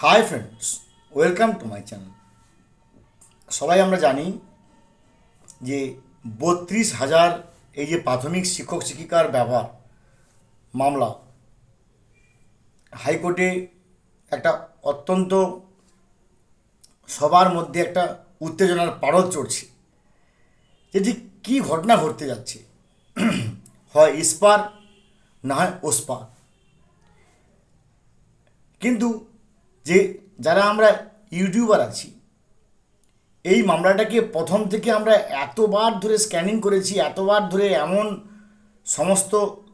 Hi friends welcome to my channel সবাই আমরা জানি যে বত্রিশ হাজার এই যে প্রাথমিক শিক্ষক শিক্ষিকার ব্যবহার মামলা হাইকোর্টে একটা অত্যন্ত সবার মধ্যে একটা উত্তেজনার পারদ চড়ছে। যেটি কী ঘটনা ঘটতে যাচ্ছে? হয় ইস্পার না হয় ওস্পার কিন্তু যে যারা আমরা ইউটিউবার আছি, এই মামলাটাকে প্রথম থেকে আমরা এতবার ধরে স্ক্যানিং করেছি, এতবার ধরে এমন সমস্ত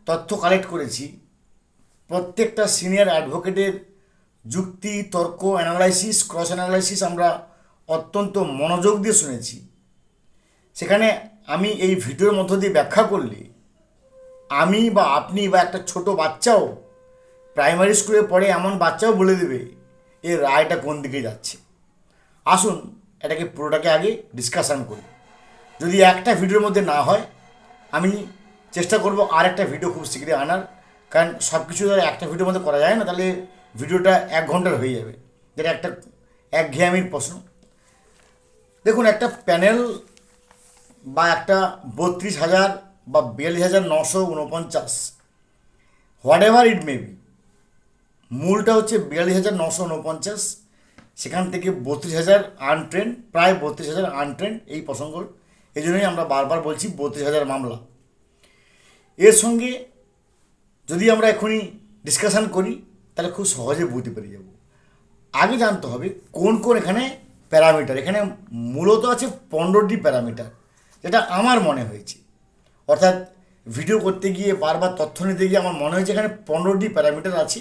তথ্য কালেক্ট করেছি, প্রত্যেকটা সিনিয়র অ্যাডভোকেটের যুক্তি, তর্ক অ্যানালাইসিস ক্রস অ্যানালাইসিস আমরা অত্যন্ত মনোযোগ দিয়ে শুনেছি। সেখানে আমি এই ভিডিওর মধ্য দিয়ে ব্যাখ্যা করলে, আমি বা আপনি বা একটা ছোট বাচ্চাও প্রাইমারি স্কুলে পড়ে এমন বাচ্চাও বলে দেবে এর রায়টা কোন দিকে যাচ্ছে? আসুন এটাকে পুরোটাকে আগে ডিসকাশান করি। যদি একটা ভিডিওর মধ্যে না হয়, আমি চেষ্টা করব আর একটা ভিডিও খুব শীঘ্রই আনার। কারণ সব কিছু ধর একটা ভিডিওর মধ্যে করা যায় না, তাহলে ভিডিওটা এক ঘণ্টার হয়ে যাবে। যেটা একটা এক ঘেয়ামির প্রশ্ন। দেখুন, একটা প্যানেল বা একটা বত্রিশ হাজার বা বিয়াল্লিশ হাজার নশো উনপঞ্চাশ whatever it may be মূলটা হচ্ছে বিয়াল্লিশ হাজার নশো উনপঞ্চাশ, সেখান থেকে বত্রিশ হাজার আনট্রেন প্রায় বত্রিশ হাজার আনট্রেন এই প্রসঙ্গ। এই জন্যই আমরা বারবার বলছি বত্রিশ হাজার মামলা। এর সঙ্গে যদি আমরা এখনই ডিসকাশান করি, তাহলে খুব সহজে বুঝতে পেরে যাব। আগে জানতে হবে কোন কোন এখানে প্যারামিটার, এখানে মূলত আছে পনেরোটি প্যারামিটার, যেটা আমার মনে হয়েছে। অর্থাৎ ভিডিও করতে গিয়ে বারবার তথ্য নিতে গিয়ে আমার মনে হয়েছে এখানে পনেরোটি প্যারামিটার আছে।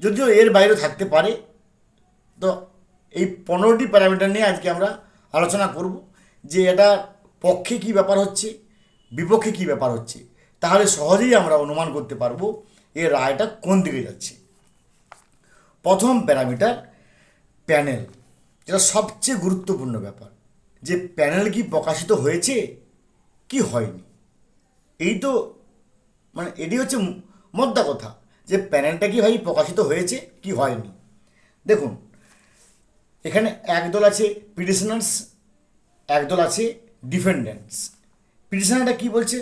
যদিও এর বাইরে থাকতে পারে, তো এই পনেরোটি প্যারামিটার নিয়ে আজকে আমরা আলোচনা করব যে এটা পক্ষে কি ব্যাপার হচ্ছে, বিপক্ষে কি ব্যাপার হচ্ছে। তাহলে সহজেই আমরা অনুমান করতে পারব এর রায়টা কোন দিকে যাচ্ছে। প্রথম প্যারামিটার প্যানেল, যেটা সবচেয়ে গুরুত্বপূর্ণ ব্যাপার, যে প্যানেল কি প্রকাশিত হয়েছে, কি হয়নি। এই তো মানে এটি হচ্ছে মোদ্দা কথা। যে প্যানেলটা কি ভাই প্রকাশিত হয়েছে কি হয়নি? দেখুন, এখানে একদল আছে পিটিশনার্স, একদল আছে ডিফেন্ডেন্টস। পিটিশনারটা কী বলছে?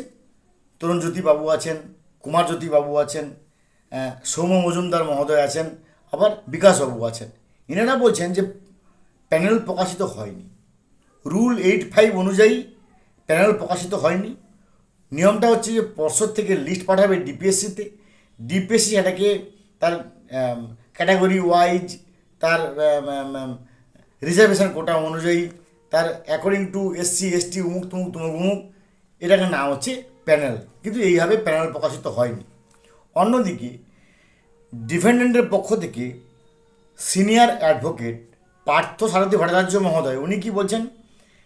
তরুণজ্যোতি বাবু আছেন, কুমারজ্যোতি বাবু আছেন সৌম্য মজুমদার মহোদয় আছেন, আবার বিকাশবাবু আছেন। এনারা বলছেন যে প্যানেল প্রকাশিত হয়নি। রুল এইট ফাইভ অনুযায়ী প্যানেল প্রকাশিত হয়নি। নিয়মটা হচ্ছে যে পর্ষদ থেকে লিস্ট পাঠাবে ডিপিএসসিতে ডিপিএসসি সেটাকে তার ক্যাটাগরি ওয়াইজ তার রিজার্ভেশন কোটা অনুযায়ী তার অ্যাকর্ডিং টু এসসি এসটি উমুক, তুমুক তুমুক, উমুক এটাকে নাম হচ্ছে প্যানেল কিন্তু এইভাবে প্যানেল প্রকাশিত হয়নি। অন্যদিকে ডিফেন্ডেন্টের পক্ষ থেকে সিনিয়র অ্যাডভোকেট পার্থ সারথী ভট্টাচার্য মহোদয়, উনি কি বলছেন?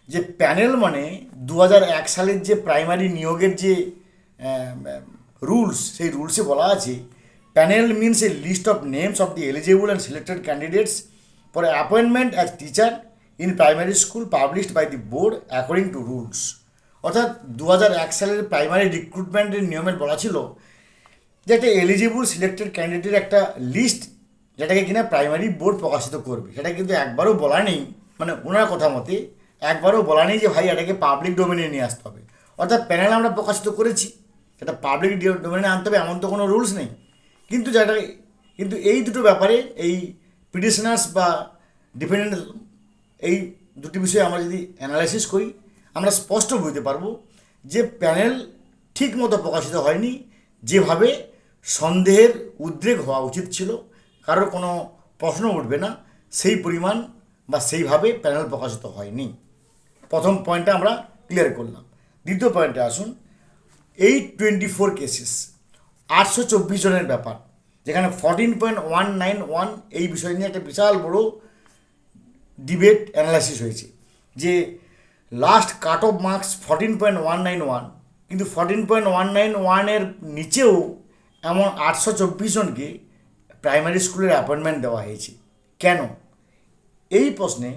যে প্যানেল মানে দু সালের যে প্রাইমারি নিয়োগের যে রুলস সেই রুলসে বলা আছে panel means a list of names of the eligible and selected candidates for appointment as teacher in primary school published by the board according to rules অর্থাৎ দু এক সালের প্রাইমারি রিক্রুটমেন্টের নিয়মে বলা ছিল যে একটা এলিজিবল সিলেক্টেড ক্যান্ডিডেটের একটা লিস্ট যেটাকে কিনা প্রাইমারি বোর্ড প্রকাশিত করবে। সেটা কিন্তু একবারও বলা নেই মানে ওনার কথা মতে একবারও বলা নেই যে ভাই এটাকে পাবলিক ডোমেনে নিয়ে আসতে হবে। অর্থাৎ প্যানেল আমরা প্রকাশিত করেছি সেটা পাবলিক ডোমেনে আনতে হবে, এমন তো কোনো রুলস নেই। কিন্তু যেটা কিন্তু এই দুটো ব্যাপারে, এই পিটিশনার্স বা ডিপেন্ডেন্ট এই দুটি বিষয়ে আমরা যদি অ্যানালাইসিস করি, আমরা স্পষ্ট বুঝতে পারব যে প্যানেল ঠিক মতো প্রকাশিত হয়নি, যেভাবে সন্দেহের উদ্রেক হওয়া উচিত ছিল। কারোর কোনো প্রশ্ন উঠবে না, সেই পরিমাণ বা সেইভাবে প্যানেল প্রকাশিত হয়নি। প্রথম পয়েন্টটা আমরা ক্লিয়ার করলাম। দ্বিতীয় পয়েন্টে আসুন। এইট টোয়েন্টি ফোর কেসেস আটশো চব্বিশ জনের ব্যাপার, যেখানে fourteen point one nine one এই বিষয় নিয়ে একটা বিশাল বড় ডিবেট অ্যানালাইসিস হয়েছে, যে last cut off marks fourteen point one nine one কিন্তু ফর্টিন পয়েন্ট ওয়ান নাইন ওয়ানের নিচেও এমন আটশো চব্বিশ জনকে প্রাইমারি স্কুলের অ্যাপয়েন্টমেন্ট দেওয়া হয়েছে। কেন? এই প্রশ্নে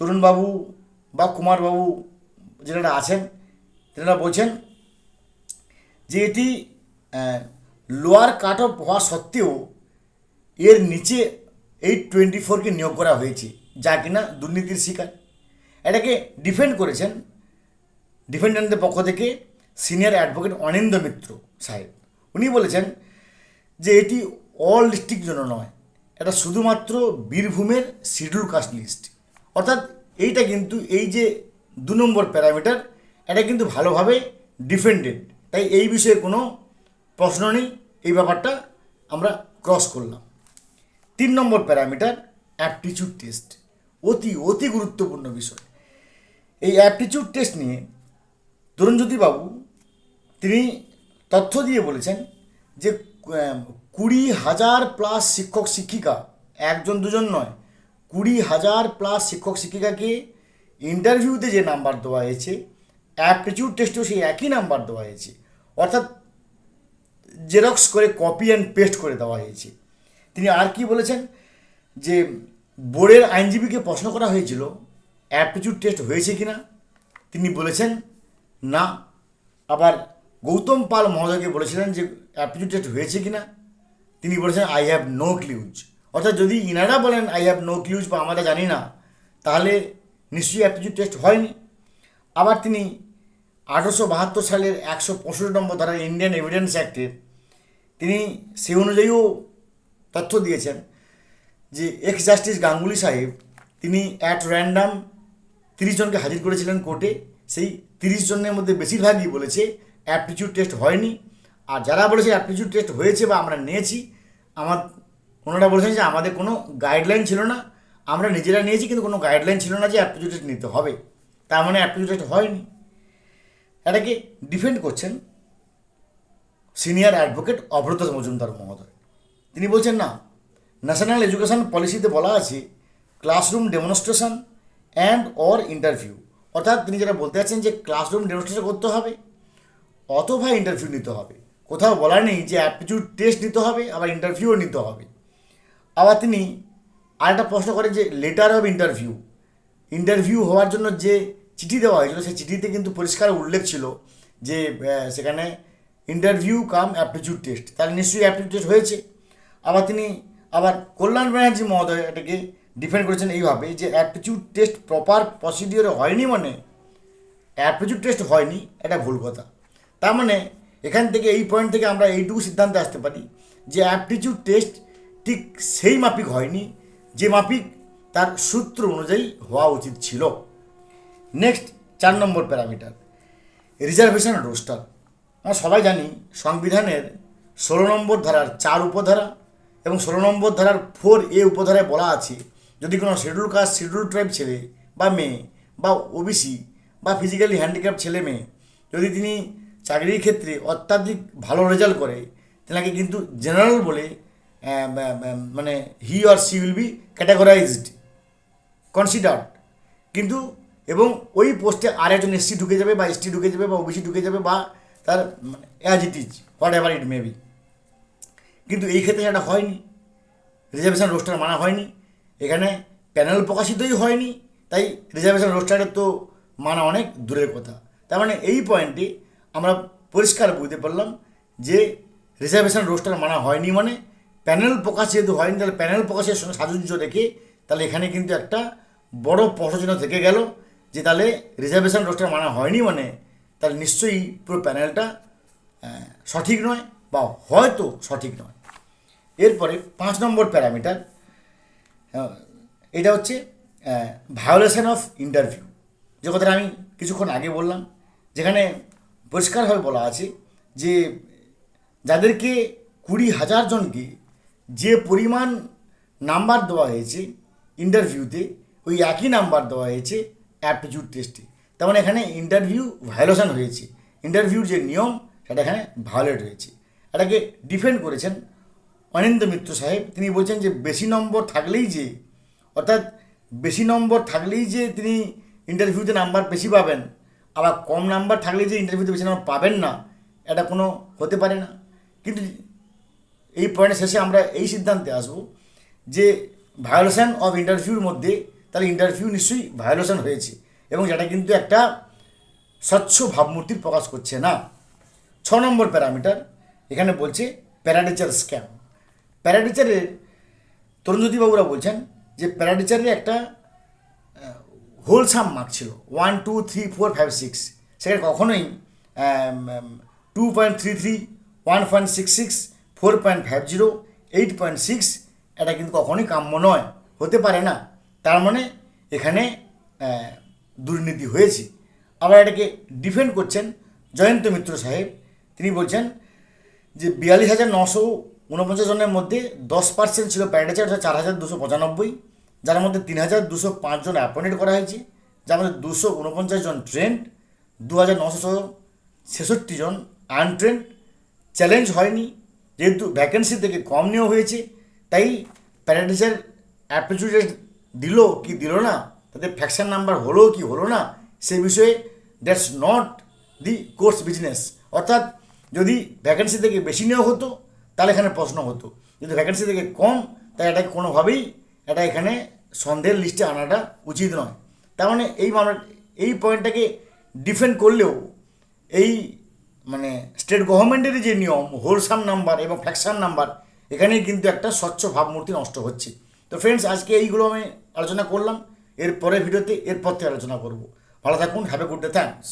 তরুণবাবু বা কুমারবাবু যেনারা আছেন, তেনারা বলছেন যে এটি লোয়ার কাট অফ হওয়া সত্ত্বেও এর নিচে এইট টোয়েন্টি ফোরকে নিয়োগ করা হয়েছে, যা কিনা দুর্নীতির শিকার। এটাকে ডিফেন্ড করেছেন ডিফেন্ডেন্টদের পক্ষ থেকে সিনিয়র অ্যাডভোকেট অনিন্দ মিত্র সাহেব। উনি বলেছেন যে এটি অল ডিস্ট্রিক্ট জন্য নয়, এটা শুধুমাত্র বীরভূমের শিডিউল কাস্ট লিস্ট অর্থাৎ এইটা কিন্তু এই যে দু নম্বর প্যারামিটার এটা কিন্তু ভালোভাবে ডিফেন্ডেড তাই এই বিষয়ে কোনো প্রশ্ন নেই। এই ব্যাপারটা আমরা ক্রস করলাম। তিন নম্বর প্যারামিটার অ্যাপটিচিউড টেস্ট অতি অতি গুরুত্বপূর্ণ বিষয়। এই অ্যাপটিচিউড টেস্ট নিয়ে তরুণজ্যোতি বাবু তিনি তথ্য দিয়ে বলেছেন যে কুড়ি হাজার প্লাস শিক্ষক শিক্ষিকা, একজন দুজন নয়, কুড়ি হাজার প্লাস শিক্ষক শিক্ষিকাকে ইন্টারভিউতে যে নাম্বার দেওয়া হয়েছে অ্যাপটিচিউড টেস্টেও সেই একই নাম্বার দেওয়া হয়েছে। অর্থাৎ জেরক্স করে কপি অ্যান্ড পেস্ট করে দেওয়া হয়েছে। তিনি আর কি বলেছেন? যে বোর্ডের আইনজীবীকে প্রশ্ন করা হয়েছিল অ্যাপটিচিউড টেস্ট হয়েছে কি না? তিনি বলেছেন, না। আবার গৌতম পাল মহোদয়কে বলেছিলেন যে অ্যাপটিচিউড টেস্ট হয়েছে কি না? তিনি বলেছেন আই হ্যাভ নো ক্লিউজ অর্থাৎ যদি ইনারা বলেন আই হ্যাভ নো ক্লিউজ বা আমরা জানি না, তাহলে নিশ্চয়ই অ্যাপটিচিউড টেস্ট হয়নি। আবার তিনি আঠারোশো বাহাত্তর সালের একশো পঁয়ষট্টি নম্বর ধারা ইন্ডিয়ান এভিডেন্স অ্যাক্টের তিনি সে অনুযায়ীও তথ্য দিয়েছেন যে এক্স জাস্টিস গাঙ্গুলি সাহেব তিনি অ্যাট র্যান্ডাম তিরিশ জনকে হাজির করেছিলেন কোর্টে। সেই তিরিশ জনের মধ্যে বেশিরভাগই বলেছে অ্যাপটিচিউড টেস্ট হয়নি। আর যারা বলেছে অ্যাপটিচিউড টেস্ট হয়েছে বা আমরা নিয়েছি, আমার ওনারা বলেছেন যে আমাদের কোনো গাইডলাইন ছিল না। আমরা নিজেরা নিয়েছি, কিন্তু কোনো গাইডলাইন ছিল না যে অ্যাপটিচিউড টেস্ট নিতে হবে। তার মানে অ্যাপটিচিউড টেস্ট হয়নি। এটাকে ডিফেন্ড করছেন সিনিয়র অ্যাডভোকেট অভ্রত মজুমদার মহোদয়। তিনি বলছেন, না ন্যাশনাল এডুকেশন পলিসিতে বলা আছে classroom demonstration and or interview অর্থাৎ তিনি যেটা বলতে চাচ্ছেন যে ক্লাসরুম ডেমনস্ট্রেশন করতে হবে, অথবা ইন্টারভিউ নিতে হবে। কোথাও বলা নেই যে অ্যাপটিটিউড টেস্ট নিতে হবে, আবার ইন্টারভিউও নিতে হবে। আবার তিনি আরেকটা প্রশ্ন করেন যে লেটার অফ ইন্টারভিউ ইন্টারভিউ হওয়ার জন্য যে চিঠি দেওয়া হয়েছিল, সেই চিঠিতে কিন্তু পরিষ্কার উল্লেখ ছিল যে সেখানে ইন্টারভিউ কাম অ্যাপটিটিউড টেস্ট তাহলে নিশ্চয়ই অ্যাপটিটিউড টেস্ট হয়েছে। আবার তিনি, আবার কল্যাণ ব্যানার্জি মহোদয় এটাকে ডিফেন্ড করেছেন এইভাবে যে অ্যাপটিটিউড টেস্ট প্রপার প্রসিডিওরে হয়নি মানে অ্যাপটিটিউড টেস্ট হয়নি, এটা ভুল কথা। তার মানে এখান থেকে, এই পয়েন্ট থেকে আমরা এইটুকু সিদ্ধান্তে আসতে পারি যে অ্যাপটিটিউড টেস্ট ঠিক সেই মাপিক হয়নি, যে মাফিক তার সূত্র অনুযায়ী হওয়া উচিত ছিল। নেক্সট চার নম্বর প্যারামিটার রিজার্ভেশন রোস্টার আমরা সবাই জানি সংবিধানের ষোলো নম্বর ধারার চার উপধারা এবং ষোলো নম্বর ধারার ফোর এ উপধারায় বলা আছে, যদি কোনো শিডিউল কাস্ট শিডিউল ট্রাইব ছেলে বা মেয়ে বা ওবিসি বা ফিজিক্যালি হ্যান্ডিক্যাপ ছেলে মেয়ে যদি তিনি চাকরির ক্ষেত্রে অত্যাধিক ভালো রেজাল্ট করে তেনাকে কিন্তু জেনারেল বলে মানে he or she will be categorised considered কিন্তু এবং ওই পোস্টে আর একজন এসসি ঢুকে যাবে বা এসটি ঢুকে যাবে বা ওবিসি ঢুকে যাবে বা তার as it is whatever it may be কিন্তু এই ক্ষেত্রে সেটা হয়নি। রিজার্ভেশন রোস্টার মানা হয়নি। এখানে প্যানেল প্রকাশিতই হয়নি। তাই রিজার্ভেশন রোস্টারের তো মানা অনেক দূরের কথা। তার মানে এই পয়েন্টে আমরা পরিষ্কার বুঝতে পারলাম যে রিজার্ভেশন রোস্টার মানা হয়নি মানে প্যানেল প্রকাশ যেহেতু হয়নি, তাহলে প্যানেল প্রকাশের সঙ্গে সাজুজ্য রেখে তাহলে এখানে কিন্তু একটা বড় প্রশ্নচিহ্ন থেকে গেল। যে তাহলে রিজার্ভেশন রোস্টার মানা হয়নি মানে তাহলে নিশ্চয়ই পুরো প্যানেলটা সঠিক নয় বা হয়তো সঠিক নয়। এরপরে পাঁচ নম্বর প্যারামিটার এটা হচ্ছে ভায়োলেশন অফ ইন্টারভিউ যে কথাটা আমি কিছুক্ষণ আগে বললাম, যেখানে পরিষ্কারভাবে বলা আছে যে, যাদেরকে কুড়ি হাজার জনকে যে পরিমাণ নাম্বার দেওয়া হয়েছে ইন্টারভিউতে ওই একই নাম্বার দেওয়া হয়েছে অ্যাপটিটিউড টেস্টে তার মানে এখানে ইন্টারভিউ ভায়োলেশন হয়েছে। ইন্টারভিউর যে নিয়ম, সেটা এখানে ভায়োলেট হয়েছে। এটাকে ডিফেন্ড করেছেন অনিন্দ মিত্র সাহেব। তিনি বলছেন যে, বেশি নম্বর থাকলেই যে, অর্থাৎ বেশি নম্বর থাকলেই যে তিনি ইন্টারভিউতে নাম্বার বেশি পাবেন, আবার কম নাম্বার থাকলেই যে ইন্টারভিউতে বেশি নাম্বার পাবেন না, এটা কোনো হতে পারে না। কিন্তু এই পয়েন্টের শেষে আমরা এই সিদ্ধান্তে আসব যে ভায়োলেশন অফ ইন্টারভিউর মধ্যে তাহলে ইন্টারভিউ নিশ্চয়ই ভায়োলেশন হয়েছে এবং যেটা কিন্তু একটা স্বচ্ছ ভাবমূর্তির প্রকাশ করছে না। ছ নম্বর প্যারামিটার এখানে বলছে প্যারাডিচার স্ক্যাম প্যারাটিচারের তরুণজ্যোতি বাবুরা বলছেন যে প্যারাটিচারের একটা হোলসাম মার্ক ছিল one two three four five six সেখানে কখনোই two point three three one point six six four point five zero eight point six এটা কিন্তু কখনোই কাম্য নয়। হতে পারে না। তার মানে এখানে দুর্নীতি হয়েছে। আবার এটাকে ডিফেন্ড করছেন জয়ন্ত মিত্র সাহেব। তিনি বলছেন যে বিয়াল্লিশ হাজার নশো উনপঞ্চাশ জনের মধ্যে দশ পার্সেন্ট ছিল প্যারাটাচার অর্থাৎ চার হাজার দুশো পঁচানব্বই। যার মধ্যে তিন হাজার দুশো পাঁচ জন অ্যাপয়েন্টেড করা হয়েছে। যার মধ্যে দুশো উনপঞ্চাশ জন ট্রেন্ড দু হাজার নশো ছেষট্টি জন আনট্রেন্ড চ্যালেঞ্জ হয়নি, যেহেতু ভ্যাকেন্সি থেকে কম নেওয়া হয়েছে, তাই প্যারাটিচার অ্যাপটিটিউড দিল কি দিল না? তাদের ফ্যাকশন নাম্বার হলো কি হলো না? সে বিষয়ে that's not the course business অর্থাৎ যদি ভ্যাকেন্সি থেকে বেশি নেওয়া হতো, তাহলে এখানে প্রশ্ন হতো। যদি ভ্যাকেন্সি থেকে কম, তাহলে এটাকে কোনোভাবেই এটা এখানে সন্দেহের লিস্টে আনাটা উচিত নয়। তার মানে এই মামলা এই পয়েন্টটাকে ডিফেন্ড করলেও এই মানে স্টেট গভর্নমেন্টের যে নিয়ম হোলসাম নাম্বার এবং ফ্যাকশন নাম্বার এখানেই কিন্তু একটা স্বচ্ছ ভাবমূর্তি নষ্ট হচ্ছে। তো ফ্রেন্ডস আজকে এইগুলো আমি আলোচনা করলাম। এর পরের ভিডিওতে এরপর থেকে আলোচনা করব। ভালো থাকুন have a good day thanks